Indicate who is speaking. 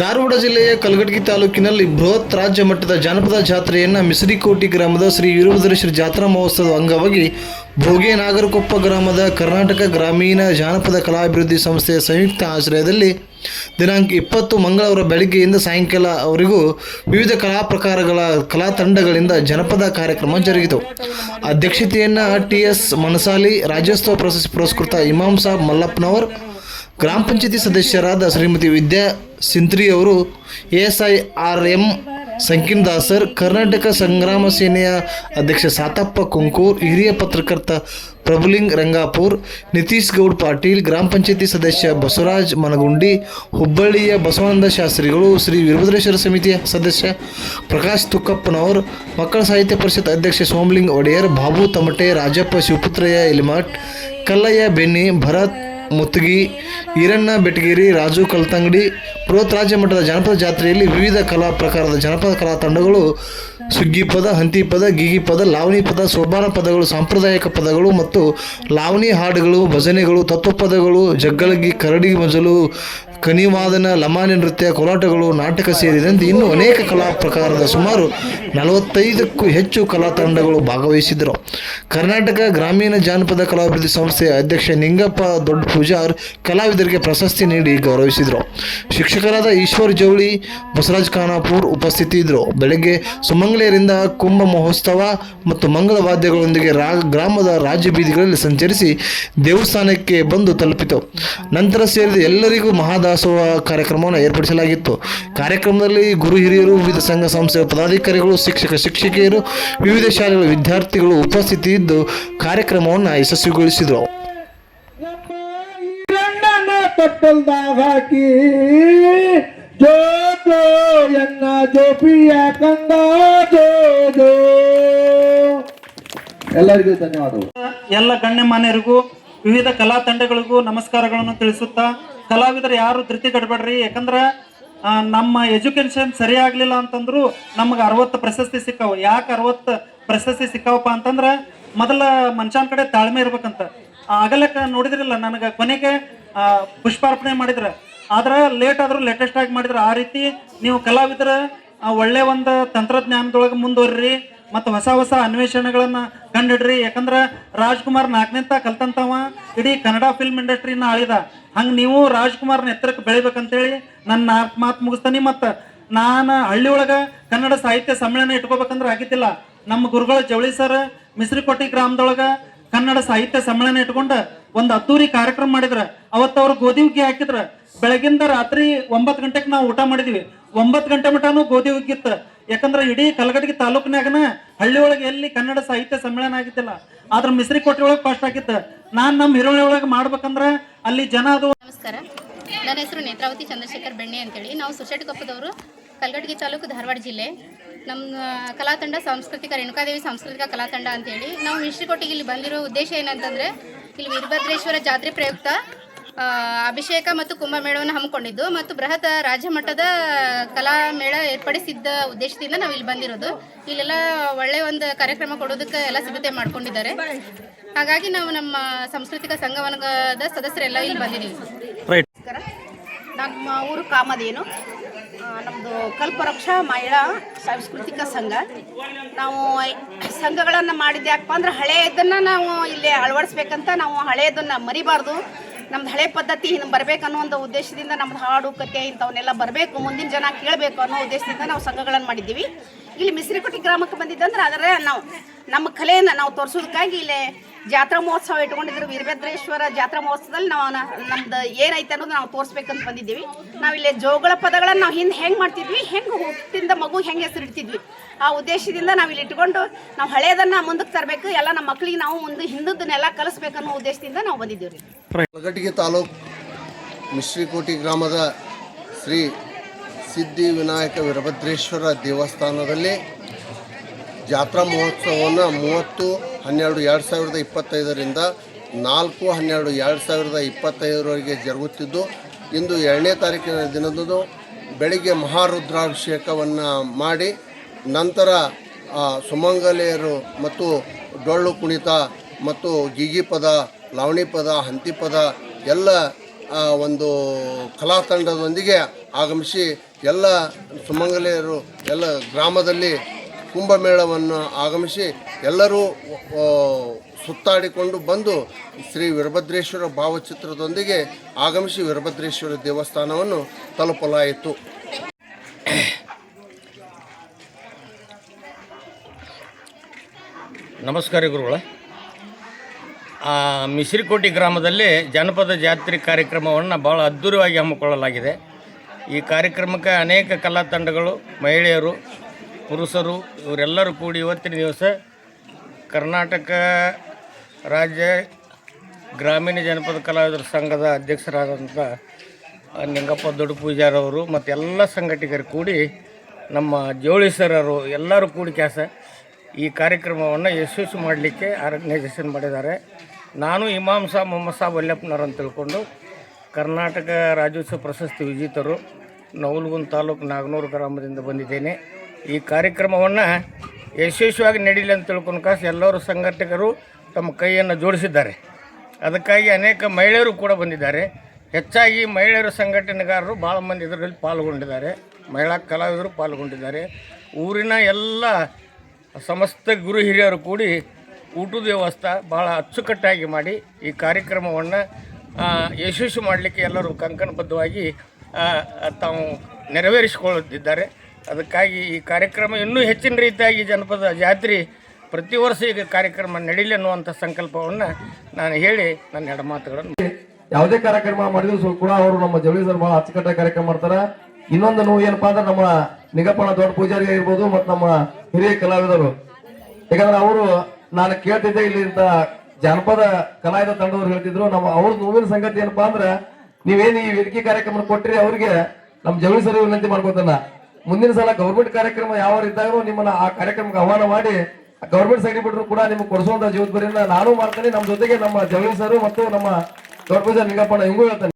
Speaker 1: ಧಾರವಾಡ ಜಿಲ್ಲೆಯ ಕಲಘಟಗಿ ತಾಲೂಕಿನಲ್ಲಿ ಬೃಹತ್ ರಾಜ್ಯ ಮಟ್ಟದ ಜಾನಪದ ಜಾತ್ರೆಯನ್ನು ಮಿಸರಿಕೋಟಿ ಗ್ರಾಮದ ಶ್ರೀ ವೀರಭದ್ರೇಶ್ವರ ಜಾತ್ರಾ ಮಹೋತ್ಸವದ ಅಂಗವಾಗಿ ಭೋಗೆ ನಾಗರಕೊಪ್ಪ ಗ್ರಾಮದ ಕರ್ನಾಟಕ ಗ್ರಾಮೀಣ ಜಾನಪದ ಕಲಾಭಿವೃದ್ಧಿ ಸಂಸ್ಥೆಯ ಸಂಯುಕ್ತ ಆಶ್ರಯದಲ್ಲಿ ದಿನಾಂಕ ಇಪ್ಪತ್ತು ಮಂಗಳವಾರ ಬೆಳಗ್ಗೆಯಿಂದ ಸಾಯಂಕಾಲವರೆಗೂ ವಿವಿಧ ಕಲಾ ಪ್ರಕಾರಗಳ ಕಲಾ ತಂಡಗಳಿಂದ ಜನಪದ ಕಾರ್ಯಕ್ರಮ ಜರುಗಿತು. ಅಧ್ಯಕ್ಷತೆಯನ್ನು ಟಿ ಎಸ್ ಮನಸಾಲಿ, ರಾಜ್ಯೋತ್ಸವ ಪ್ರಶಸ್ತಿ ಪುರಸ್ಕೃತ ಇಮಾಮ್ ಸಾಬ್ ಮಲ್ಲಪ್ಪನವರ್ ಗ್ರಾಮ ಪಂಚಾಯತಿ ಸದಸ್ಯರಾದ ಶ್ರೀಮತಿ ವಿದ್ಯಾ ಸಿಂತ್ರಿ ಅವರು S I R M Sankindasar Karnataka Sangrama ಸೇನೆಯ ಅಧ್ಯಕ್ಷ ಸಾತಪ್ಪ ಕುಂಕೂರ್, ಹಿರಿಯ ಪತ್ರಕರ್ತ ಪ್ರಭುಲಿಂಗ್ ರಂಗಾಪುರ್, ನಿತೀಶ್ ಗೌಡ್ ಪಾಟೀಲ್, ಗ್ರಾಮ ಪಂಚಾಯತಿ ಸದಸ್ಯ ಬಸವರಾಜ್ ಮನಗುಂಡಿ, ಹುಬ್ಬಳ್ಳಿಯ ಬಸವಾನಂದ ಶಾಸ್ತ್ರಿಗಳು, ಶ್ರೀ ವೀರಭದ್ರೇಶ್ವರ ಸಮಿತಿಯ ಸದಸ್ಯ ಪ್ರಕಾಶ್ ತುಕ್ಕಪ್ಪನವರ್, ಮಕ್ಕಳ ಸಾಹಿತ್ಯ ಪರಿಷತ್ ಅಧ್ಯಕ್ಷ ಸೋಮಲಿಂಗ್ ಒಡೆಯರ್, ಬಾಬು ತಮಟೆ, ರಾಜಪ್ಪ ಶಿವಪುತ್ರಯ್ಯ ಎಲಿಮಠ್, ಕಲ್ಲಯ್ಯ ಬೆನ್ನಿ, ಭರತ್ ಮುತ್ತಗಿ, ಈರಣ್ಣ, ಬೆಟಗೇರಿ, ರಾಜು, ಕಲ್ತಂಗಡಿ ಬೃಹತ್ ರಾಜ್ಯ ಮಟ್ಟದ ಜಾನಪದ ಜಾತ್ರೆಯಲ್ಲಿ ವಿವಿಧ ಕಲಾ ಪ್ರಕಾರದ ಜನಪದ ಕಲಾ ತಂಡಗಳು ಸುಗ್ಗಿ ಪದ, ಹಂತಿ ಪದ, ಗೀಗಿ ಪದ, ಲಾವಣಿ ಪದ, ಸೋಬಾನ ಪದಗಳು, ಸಾಂಪ್ರದಾಯಿಕ ಪದಗಳು ಮತ್ತು ಲಾವಣಿ ಹಾಡುಗಳು, ಭಜನೆಗಳು, ತತ್ವಪದಗಳು ಜಗ್ಗಳಗಿ ಕರಡಿ ಮಜಲು ಕನಿವಾದನ, ಲಮಾನಿ ನೃತ್ಯ, ಕೋಲಾಟಗಳು, ನಾಟಕ ಸೇರಿದಂತೆ ಇನ್ನೂ ಅನೇಕ ಕಲಾ ಪ್ರಕಾರದ ಸುಮಾರು ನಲವತ್ತೈದಕ್ಕೂ ಹೆಚ್ಚು ಕಲಾ ತಂಡಗಳು ಭಾಗವಹಿಸಿದರು ಕರ್ನಾಟಕ ಗ್ರಾಮೀಣ ಜಾನಪದ ಕಲಾಭಿವೃದ್ಧಿ ಸಂಸ್ಥೆಯ ಅಧ್ಯಕ್ಷ ನಿಂಗಪ್ಪ ದೊಡ್ಡ ಪೂಜಾರ್ ಕಲಾವಿದರಿಗೆ ಪ್ರಶಸ್ತಿ ನೀಡಿ ಗೌರವಿಸಿದರು. ಶಿಕ್ಷಕರಾದ ಈಶ್ವರ್ ಜವಳಿ, ಬಸವರಾಜ್ ಖಾನಾಪುರ್ ಉಪಸ್ಥಿತಿ ಇದ್ದರು ಬೆಳಗ್ಗೆ ಸುಮಂಗಲೆಯರಿಂದ ಕುಂಭ ಮಹೋತ್ಸವ ಮತ್ತು ಮಂಗಳ ವಾದ್ಯಗಳೊಂದಿಗೆ ರಾ, ಗ್ರಾಮದ ರಾಜ್ಯ ಬೀದಿಗಳಲ್ಲಿ ಸಂಚರಿಸಿ ದೇವಸ್ಥಾನಕ್ಕೆ ಬಂದು ತಲುಪಿತು. ನಂತರ ಸೇರಿದ ಎಲ್ಲರಿಗೂ ಮಹಾದಾಸೋಹ ಕಾರ್ಯಕ್ರಮವನ್ನು ಏರ್ಪಡಿಸಲಾಗಿತ್ತು. ಕಾರ್ಯಕ್ರಮದಲ್ಲಿ ಗುರು ಹಿರಿಯರು ವಿವಿಧ ಸಂಘ ಸಂಸ್ಥೆಯ ಪದಾಧಿಕಾರಿಗಳು ಶಿಕ್ಷಕ ಶಿಕ್ಷಕಿಯರು ವಿವಿಧ ಶಾಲೆಗಳ ವಿದ್ಯಾರ್ಥಿಗಳು ಉಪಸ್ಥಿತಿ ಇದ್ದು ಕಾರ್ಯಕ್ರಮವನ್ನು ಯಶಸ್ವಿಗೊಳಿಸಿದರು.
Speaker 2: ಹಾಕಿ ಎನ್ನ ಜೋಪಿಯ ಕಂದ ಜೋ ಎಲ್ಲರಿಗೂ ಧನ್ಯವಾದಗಳು.
Speaker 3: ಎಲ್ಲ ಗಣ್ಯಮಾನ್ಯರಿಗೂ ವಿವಿಧ ಕಲಾ ತಂಡಗಳಿಗೂ ನಮಸ್ಕಾರಗಳನ್ನು ತಿಳಿಸುತ್ತಾ ಕಲಾವಿದರು ಯಾರು ಧೃತಿಗೆಡಬೇಡ್ರಿ ಯಾಕಂದ್ರೆ ಆ, ನಮ್ಮ ಎಜುಕೇಶನ್ ಸರಿ ಆಗ್ಲಿಲ್ಲ ಅಂತಂದ್ರು ನಮ್ಗೆ ಅರವತ್ತು ಪ್ರಶಸ್ತಿ ಸಿಕ್ಕಾವು. ಯಾಕೆ ಅರವತ್ತು ಪ್ರಶಸ್ತಿ ಸಿಕ್ಕಾವಪ್ಪ ಅಂತಂದ್ರೆ ಮೊದಲ ಮನುಷ್ಯನ ಕಡೆ ತಾಳ್ಮೆ ಇರ್ಬೇಕಂತ. ಆಗಲಕ್ಕ ನೋಡಿದ್ರಲ್ಲ ನನಗೆ. ಕೊನೆಗೆ ಪುಷ್ಪಾರ್ಪಣೆ ಮಾಡಿದ್ರ. ಆದ್ರೆ ಲೇಟ್ ಆದ್ರೂ ಲೇಟೆಸ್ಟ್ ಆಗಿ ಮಾಡಿದ್ರ. ಆ ರೀತಿ ನೀವು ಕಲಾವಿದರ ಒಳ್ಳೆ ಒಂದು ತಂತ್ರಜ್ಞಾನದೊಳಗೆ ಮುಂದುವರ್ರಿ ಮತ್ತು ಹೊಸ ಹೊಸ ಅನ್ವೇಷಣೆಗಳನ್ನ ಕಂಡಿಡ್ರಿ. ಯಾಕಂದ್ರೆ ರಾಜ್ಕುಮಾರ್ ನಾಲ್ಕನೇ ಕಲ್ತಂತವ. ಇಡೀ ಕನ್ನಡ ಫಿಲ್ಮ್ ಇಂಡಸ್ಟ್ರಿನ ಆಳಿದ. ಹಂಗ ನೀವು ರಾಜ್ಕುಮಾರ್ನ ಎತ್ತರಕ್ಕೆ ಬೆಳಿಬೇಕಂತೇಳಿ ನನ್ನ ಮಾತು ಮುಗಿಸ್ತಾನೆ. ಮತ್ತು ನಾನು ಹಳ್ಳಿ ಒಳಗ ಕನ್ನಡ ಸಾಹಿತ್ಯ ಸಮ್ಮೇಳನ ಇಟ್ಕೋಬೇಕಂದ್ರೆ ಆಗಿದ್ದಿಲ್ಲ ನಮ್ಮ ಗುರುಗಳ ಜವಳಿ ಸರ್ ಮಿಸ್ರಿಕೋಟಿ ಗ್ರಾಮದೊಳಗ ಕನ್ನಡ ಸಾಹಿತ್ಯ ಸಮ್ಮೇಳನ ಇಟ್ಕೊಂಡು ಒಂದು ಅದ್ದೂರಿ ಕಾರ್ಯಕ್ರಮ ಮಾಡಿದ್ರ. ಅವತ್ತು ಅವ್ರು ಗೋಧಿ ಹುಗ್ಗಿ ಹಾಕಿದ್ರ. ಬೆಳಗಿಂದ ರಾತ್ರಿ ಒಂಬತ್ತು ಗಂಟೆಗೆ ನಾವು ಊಟ ಮಾಡಿದ್ವಿ. ಒಂಬತ್ತು ಗಂಟೆ ಮಟನು ಗೋಧಿ ಹುಗ್ಗಿತ್ತು ಯಾಕಂದ್ರೆ ಇಡೀ ಕಲಗಡಿಗೆ ತಾಲೂಕಿನಾಗನ ಹಳ್ಳಿ ಒಳಗೆ ಎಲ್ಲಿ ಕನ್ನಡ ಸಾಹಿತ್ಯ ಸಮ್ಮೇಳನ ಆಗಿದ್ದಿಲ್ಲ ಆದ್ರೆ ಮಿಸ್ರಿ ಕೋಟೆ ಒಳಗೆ ಫಸ್ಟ್ ಆಗಿತ್ತ. ನಾನ್ ನಮ್ಮ ಹಿರೋಳಿ ಒಳಗೆ ಮಾಡ್ಬೇಕಂದ್ರೆ ಅಲ್ಲಿ ಜನ ಅದು
Speaker 4: ನಮಸ್ಕಾರ. ನನ್ನ ಹೆಸರು ನೇತ್ರಾವತಿ ಚಂದ್ರಶೇಖರ್ ಬೆಣ್ಣೆ ಅಂತೇಳಿ. ನಾವು ಸುಶೆಟ್ಟಿಕೊಪ್ಪದವರು ಕಲ್ಗಡ್ಗಿ ತಾಲೂಕು ಧಾರವಾಡ ಜಿಲ್ಲೆ. ನಮ್ಮ ಕಲಾ ತಂಡ ಸಾಂಸ್ಕೃತಿಕ, ರೇಣುಕಾದೇವಿ ಸಾಂಸ್ಕೃತಿಕ ಕಲಾ ತಂಡ ಅಂತೇಳಿ ನಾವು ಮಿಶ್ರಿಕೊಟ್ಟಿಗೆ ಇಲ್ಲಿ ಬಂದಿರೋ ಉದ್ದೇಶ ಏನಂತಂದ್ರೆ, ಇಲ್ಲಿ ವೀರಭದ್ರೇಶ್ವರ ಜಾತ್ರೆ ಪ್ರಯುಕ್ತ ಅಭಿಷೇಕ ಮತ್ತು ಕುಂಭಮೇಳವನ್ನು ಹಮ್ಮಿಕೊಂಡಿದ್ದು ಮತ್ತು ಬೃಹತ್ ರಾಜ್ಯ ಮಟ್ಟದ ಕಲಾ ಮೇಳ ಏರ್ಪಡಿಸಿದ್ದ ಉದ್ದೇಶದಿಂದ ನಾವು ಇಲ್ಲಿ ಬಂದಿರೋದು. ಇಲ್ಲೆಲ್ಲ ಒಳ್ಳೆ ಒಂದು ಕಾರ್ಯಕ್ರಮ ಕೊಡೋದಕ್ಕೆ ಎಲ್ಲ ಸಿದ್ಧತೆ ಮಾಡ್ಕೊಂಡಿದ್ದಾರೆ. ಹಾಗಾಗಿ ನಾವು ನಮ್ಮ ಸಾಂಸ್ಕೃತಿಕ ಸಂಘವನದ ಸದಸ್ಯರೆಲ್ಲ ಇಲ್ಲಿ ಬಂದಿದ್ದೀವಿ.
Speaker 5: ನಮಸ್ಕಾರ ನಮ್ಮ ಊರು ಕಾಮದೇನು ನಮ್ಮದು ಕಲ್ಪವೃಕ್ಷ ಮಹಿಳಾ ಸಾಂಸ್ಕೃತಿಕ ಸಂಘ. ನಾವು ಸಂಘಗಳನ್ನು ಮಾಡಿದ್ದೆ ಯಾಕಪ್ಪ ಅಂದ್ರೆ ಹಳೆಯದನ್ನು ನಾವು ಇಲ್ಲಿ ಅಳವಡಿಸ್ಬೇಕಂತ ನಾವು ಹಳೆಯದನ್ನು ಮರಿಬಾರ್ದು. ನಮ್ದು ಹಳೆ ಪದ್ಧತಿ ಹಿಂಗೆ ಬರಬೇಕು ಅನ್ನೋ ಒಂದು ಉದ್ದೇಶದಿಂದ ನಮ್ದು ಹಾಡು ಕತೆ ಇಂಥವನ್ನೆಲ್ಲ ಬರಬೇಕು, ಮುಂದಿನ ಜನ ಕೇಳಬೇಕು ಅನ್ನೋ ಉದ್ದೇಶದಿಂದ ನಾವು ಸಂಘಗಳನ್ನು ಮಾಡಿದ್ದೀವಿ. ಇಲ್ಲಿ ಮಿಸ್ರಿಕೋಟಿ ಗ್ರಾಮಕ್ಕೆ ಬಂದಿದ್ದಂದ್ರೆ ಅದರ ನಾವು ನಮ್ಮ ಕಲೆಯನ್ನು ನಾವು ತೋರಿಸೋದಕ್ಕಾಗಿ ಇಲ್ಲಿ ಜಾತ್ರಾ ಮಹೋತ್ಸವ ಇಟ್ಕೊಂಡಿದ್ರು ವೀರಭದ್ರೇಶ್ವರ ಜಾತ್ರಾ ಮಹೋತ್ಸವದಲ್ಲಿ ನಾವು ನಮ್ದು ಏನೈತೆ ಅನ್ನೋದು ನಾವು ತೋರಿಸ್ಬೇಕಂತ ಬಂದಿದ್ದೀವಿ. ಇಲ್ಲಿ ಜೋಗಳ ಪದಗಳನ್ನು ನಾವು ಹಿಂದೆ ಹೆಂಗೆ ಮಾಡ್ತಿದ್ವಿ, ಹೆಂಗೆ ಹುಟ್ಟಿಂದ ಮಗು ಹೆಂಗೆ ಹೆಸರಿಡ್ತಿದ್ವಿ. ಆ ಉದ್ದೇಶದಿಂದ ನಾವು ಇಲ್ಲಿ ಇಟ್ಕೊಂಡು ನಾವು ಹಳೆಯದನ್ನು ಮುಂದಕ್ಕೆ ತರಬೇಕು, ಎಲ್ಲ ನಮ್ಮ ಮಕ್ಕಳಿಗೆ ನಾವು ಮುಂದೆ ಹಿಂದದನ್ನೆಲ್ಲ ಕಲಿಸ್ಬೇಕನ್ನೋ ಉದ್ದೇಶದಿಂದ ನಾವು ಬಂದಿದ್ದೀವಿ ರೀ
Speaker 6: ತಾಲೂಕು ಮಿಶ್ರಿಕೋಟಿ ಗ್ರಾಮದ ಶ್ರೀ ಸಿದ್ಧಿ ವಿನಾಯಕ ವೀರಭದ್ರೇಶ್ವರ ದೇವಸ್ಥಾನದಲ್ಲಿ ಜಾತ್ರಾ ಮಹೋತ್ಸವವನ್ನು ಮೂವತ್ತು, ಹನ್ನೆರಡು, ಎರಡು ಸಾವಿರದ ಇಪ್ಪತ್ತೈದರಿಂದ ನಾಲ್ಕು, ಹನ್ನೆರಡು, ಎರಡು ಸಾವಿರದ ಇಪ್ಪತ್ತೈದರವರೆಗೆ ಜರುಗುತ್ತಿದ್ದು, ಇಂದು ಎರಡನೇ ತಾರೀಕಿನ ದಿನದಂದು ಬೆಳಿಗ್ಗೆ ಮಹಾರುದ್ರಾಭಿಷೇಕವನ್ನು ಮಾಡಿ, ನಂತರ ಸುಮಂಗಲೆಯರು ಮತ್ತು ಡೊಳ್ಳು ಕುಣಿತ ಮತ್ತು ಗೀಗಿ ಪದ ಲಾವಣಿ ಪದ ಹಂತಿ ಪದ ಎಲ್ಲ ಒಂದು ಕಲಾ ತಂಡದೊಂದಿಗೆ ಆಗಮಿಸಿ ಎಲ್ಲ ಸುಮಂಗಲೆಯರು, ಎಲ್ಲ ಗ್ರಾಮದಲ್ಲಿ ಕುಂಭಮೇಳವನ್ನು ಆಗಮಿಸಿ ಎಲ್ಲರೂ ಸುತ್ತಾಡಿಕೊಂಡು ಬಂದು ಶ್ರೀ ವೀರಭದ್ರೇಶ್ವರ ಭಾವಚಿತ್ರದೊಂದಿಗೆ ಆಗಮಿಸಿ ವೀರಭದ್ರೇಶ್ವರ ದೇವಸ್ಥಾನವನ್ನು ತಲುಪಲಾಯಿತು.
Speaker 7: ನಮಸ್ಕಾರ ಗುರುಗಳ. ಮಿಶ್ರಿಕೋಟಿ ಗ್ರಾಮದಲ್ಲಿ ಜನಪದ ಜಾತ್ರೆ ಕಾರ್ಯಕ್ರಮವನ್ನು ಭಾಳ ಅದ್ಧೂರಿಯಾಗಿ ಹಮ್ಮಿಕೊಳ್ಳಲಾಗಿದೆ. ಈ ಕಾರ್ಯಕ್ರಮಕ್ಕೆ ಅನೇಕ ಕಲಾ ತಂಡಗಳು, ಮಹಿಳೆಯರು, ಪುರುಷರು, ಇವರೆಲ್ಲರೂ ಕೂಡಿ ಇವತ್ತಿನ ದಿವಸ ಕರ್ನಾಟಕ ರಾಜ್ಯ ಗ್ರಾಮೀಣ ಜನಪದ ಕಲಾವಿದರ ಸಂಘದ ಅಧ್ಯಕ್ಷರಾದಂಥ ನಿಂಗಪ್ಪ ದೊಡ್ಡ ಪೂಜಾರವರು ಮತ್ತು ಎಲ್ಲ ಸಂಘಟಕರು ಕೂಡಿ ನಮ್ಮ ಜೋಳಿ ಸರರು ಎಲ್ಲರೂ ಕೂಡಿ ಕ್ಯಾಸ ಈ ಕಾರ್ಯಕ್ರಮವನ್ನು ಯಶಸ್ವಿ ಮಾಡಲಿಕ್ಕೆ ಆರ್ಗನೈಸೇಷನ್ ಮಾಡಿದ್ದಾರೆ. ನಾನು ಇಮಾಮ್ ಸಾಬ್ ಮೊಹಮ್ಮದ್ ಸಾಬ್ ಅಂತ ತಿಳ್ಕೊಂಡು ಕರ್ನಾಟಕ ರಾಜ್ಯೋತ್ಸವ ಪ್ರಶಸ್ತಿ ವಿಜೇತರು ನವಲ್ಗುಂದ್ ತಾಲೂಕು ನಾಗನೂರು ಗ್ರಾಮದಿಂದ ಬಂದಿದ್ದೇನೆ. ಈ ಕಾರ್ಯಕ್ರಮವನ್ನು ಯಶಸ್ವಿಯಾಗಿ ನಡೀಲಿ ಅಂತ ತಿಳ್ಕೊಂಡು ಕಾಸು ಎಲ್ಲರೂ ಸಂಘಟಕರು ತಮ್ಮ ಕೈಯನ್ನು ಜೋಡಿಸಿದ್ದಾರೆ. ಅದಕ್ಕಾಗಿ ಅನೇಕ ಮಹಿಳೆಯರು ಕೂಡ ಬಂದಿದ್ದಾರೆ. ಹೆಚ್ಚಾಗಿ ಮಹಿಳೆಯರ ಸಂಘಟನೆಗಾರರು ಭಾಳ ಮಂದಿ ಇದರಲ್ಲಿ ಪಾಲ್ಗೊಂಡಿದ್ದಾರೆ. ಮಹಿಳಾ ಕಲಾವಿದರು ಪಾಲ್ಗೊಂಡಿದ್ದಾರೆ. ಊರಿನ ಎಲ್ಲ ಸಮಸ್ತ ಗುರು ಹಿರಿಯರು ಕೂಡಿ ಊಟದ ವ್ಯವಸ್ಥೆ ಭಾಳ ಅಚ್ಚುಕಟ್ಟಾಗಿ ಮಾಡಿ ಈ ಕಾರ್ಯಕ್ರಮವನ್ನು ಯಶಸ್ವಿ ಮಾಡಲಿಕ್ಕೆ ಎಲ್ಲರೂ ಕಂಕಣಬದ್ಧವಾಗಿ ತಾವು ನೆರವೇರಿಸಿಕೊಳ್ಳುತ್ತಿದ್ದಾರೆ. ಅದಕ್ಕಾಗಿ ಈ ಕಾರ್ಯಕ್ರಮ ಇನ್ನೂ ಹೆಚ್ಚಿನ ರೀತಿಯಾಗಿ ಜನಪದ ಜಾತ್ರೆ ಪ್ರತಿ ವರ್ಷ ಈಗ ಕಾರ್ಯಕ್ರಮ ನಡೀಲಿ ಅನ್ನುವಂಥ ಸಂಕಲ್ಪವನ್ನು ನಾನು ಹೇಳಿ ನನ್ನ ಎರಡು ಮಾತುಗಳನ್ನು
Speaker 2: ಯಾವುದೇ ಕಾರ್ಯಕ್ರಮ ಮಾಡಿದ್ರು ಕೂಡ ಅವರು ನಮ್ಮ ಜವಳಿ ಸರ್ ಬಹಳ ಅಚ್ಚುಕಟ್ಟಾಗಿ ಕಾರ್ಯಕ್ರಮ ಮಾಡ್ತಾರೆ. ಇನ್ನೊಂದು ನೋವು ಏನಪ್ಪಾ ಅಂದ್ರೆ ನಮ್ಮ ನಿಗಪ್ಪಣ ದೊಡ್ಡ ಪೂಜಾರಿ ಆಗಿರ್ಬೋದು ಮತ್ತು ನಮ್ಮ ಹಿರಿಯ ಕಲಾವಿದರು. ಯಾಕಂದ್ರೆ ಅವರು ನಾನು ಕೇಳ್ತಿದ್ದೆ ಇಲ್ಲಿ ಇಂತ ಜಾನಪದ ಕಲಾವಿದ ತಂಡದವ್ರು ಹೇಳ್ತಿದ್ರು, ನಮ್ಮ ಅವ್ರ ನೋವಿನ ಸಂಗತಿ ಏನಪ್ಪಾ ಅಂದ್ರೆ, ನೀವೇನು ಈ ವೇದಿಕೆ ಕಾರ್ಯಕ್ರಮ ಕೊಟ್ಟಿರಿ ಅವ್ರಿಗೆ ನಮ್ಮ ಜವಳಿ ಸರಿ ವಿನಂತಿ ಮಾಡ್ಕೋತಾನ. ಮುಂದಿನ ಸಲ ಗೌರ್ಮೆಂಟ್ ಕಾರ್ಯಕ್ರಮ ಯಾವ ಇದ್ದಾಗೂ ನಿಮ್ಮನ್ನ ಆ ಕಾರ್ಯಕ್ರಮಕ್ಕೆ ಆಹ್ವಾನ ಮಾಡಿ ಗೌರ್ಮೆಂಟ್ ಸರ್ಟಿಫಿಕೇಟ್ ಕೂಡ ನಿಮ್ಗೆ ಕೊಡಿಸುವಂತ ಜವಾಬ್ದಾರಿಯನ್ನ ನಾನು ಮಾಡ್ತೇನೆ. ನಮ್ಮ ಜೊತೆಗೆ ನಮ್ಮ ಜವಳಿ ಸರ್ ಮತ್ತು ನಮ್ಮ ದೊಡ್ಡ ನಿಂಗಪ್ಪಣ್ಣ ಹಿಂಗೂ ಹೇಳ್ತಾನೆ.